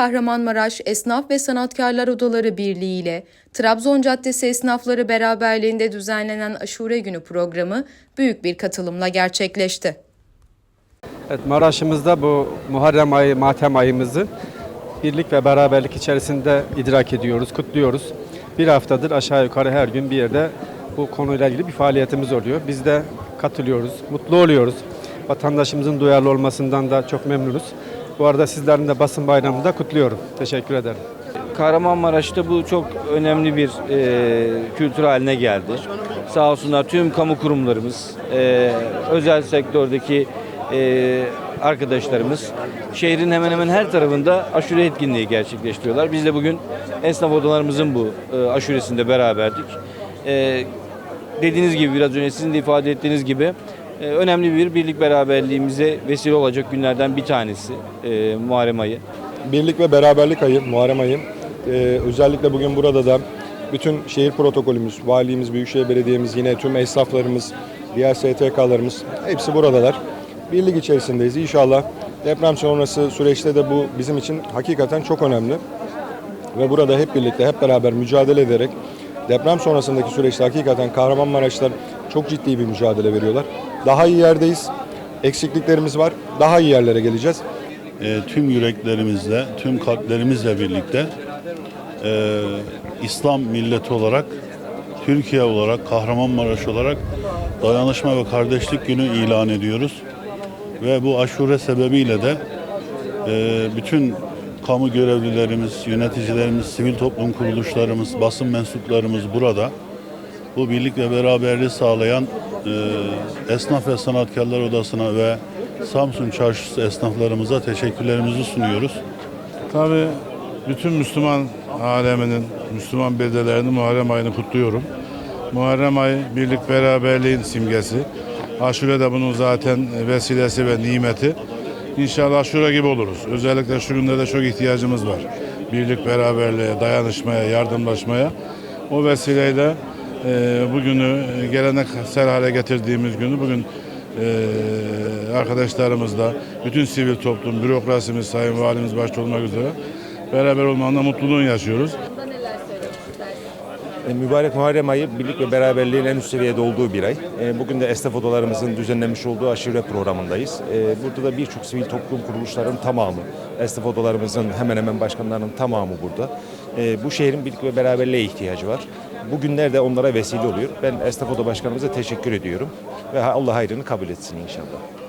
Kahramanmaraş Esnaf ve Sanatkarlar Odaları Birliği ile Trabzon Caddesi Esnafları beraberliğinde düzenlenen Aşure Günü programı büyük bir katılımla gerçekleşti. Evet, Maraş'ımızda bu Muharrem ayı, Matem ayımızı birlik ve beraberlik içerisinde idrak ediyoruz, kutluyoruz. Bir haftadır aşağı yukarı her gün bir yerde bu konuyla ilgili bir faaliyetimiz oluyor. Biz de katılıyoruz, mutlu oluyoruz. Vatandaşımızın duyarlı olmasından da çok memnunuz. Bu arada sizlerin de basın bayramını da kutluyorum. Teşekkür ederim. Kahramanmaraş'ta bu çok önemli bir e, kültür haline geldi. Sağ olsunlar tüm kamu kurumlarımız, e, özel sektördeki e, arkadaşlarımız şehrin hemen hemen her tarafında aşure etkinliği gerçekleştiriyorlar. Biz de bugün esnaf odalarımızın bu e, aşuresinde beraberdik. E, dediğiniz gibi biraz önce sizin de ifade ettiğiniz gibi önemli bir birlik beraberliğimize vesile olacak günlerden bir tanesi e, Muharrem ayı. Birlik ve beraberlik ayı, Muharrem ayı. Ee, özellikle bugün burada da bütün şehir protokolümüz, valimiz, büyükşehir belediyemiz, yine tüm esnaflarımız, diğer STK'larımız hepsi buradalar. Birlik içerisindeyiz. İnşallah deprem sonrası süreçte de bu bizim için hakikaten çok önemli. Ve burada hep birlikte, hep beraber mücadele ederek deprem sonrasındaki süreçte hakikaten Kahramanmaraşlar çok ciddi bir mücadele veriyorlar. Daha iyi yerdeyiz. Eksikliklerimiz var. Daha iyi yerlere geleceğiz. e, tüm yüreklerimizle, tüm kalplerimizle birlikte e, İslam milleti olarak, Türkiye olarak, Kahramanmaraş olarak dayanışma ve kardeşlik günü ilan ediyoruz. Ve bu aşure sebebiyle de e, bütün kamu görevlilerimiz, yöneticilerimiz, sivil toplum kuruluşlarımız, basın mensuplarımız burada. Bu birlik ve beraberliği sağlayan e, Esnaf ve Sanatkarlar Odası'na ve Samsun Çarşısı esnaflarımıza teşekkürlerimizi sunuyoruz. Tabii bütün Müslüman aleminin, Müslüman beldelerinin Muharrem ayını kutluyorum. Muharrem ayı birlik beraberliğin simgesi. Aşure de bunun zaten vesilesi ve nimeti. İnşallah aşure gibi oluruz. Özellikle şu günlerde çok ihtiyacımız var. Birlik beraberliğe, dayanışmaya, yardımlaşmaya. O vesileyle e, bugünü e, geleneksel hale getirdiğimiz günü bugün e, arkadaşlarımızla, bütün sivil toplum, bürokrasimiz, sayın valimiz başta olmak üzere beraber olmanın mutluluğunu yaşıyoruz. E, Mübarek Muharrem ayı birlik ve beraberliğin en üst seviyede olduğu bir ay. E, Bugün de esnaf odalarımızın düzenlemiş olduğu aşure programındayız. E, Burada da birçok sivil toplum kuruluşlarının tamamı, esnaf odalarımızın hemen hemen başkanlarının tamamı burada. Bu şehrin birlik ve beraberliğe ihtiyacı var. Bugünler de onlara vesile oluyor. Ben esnaf oda başkanımıza teşekkür ediyorum ve Allah hayrını kabul etsin inşallah.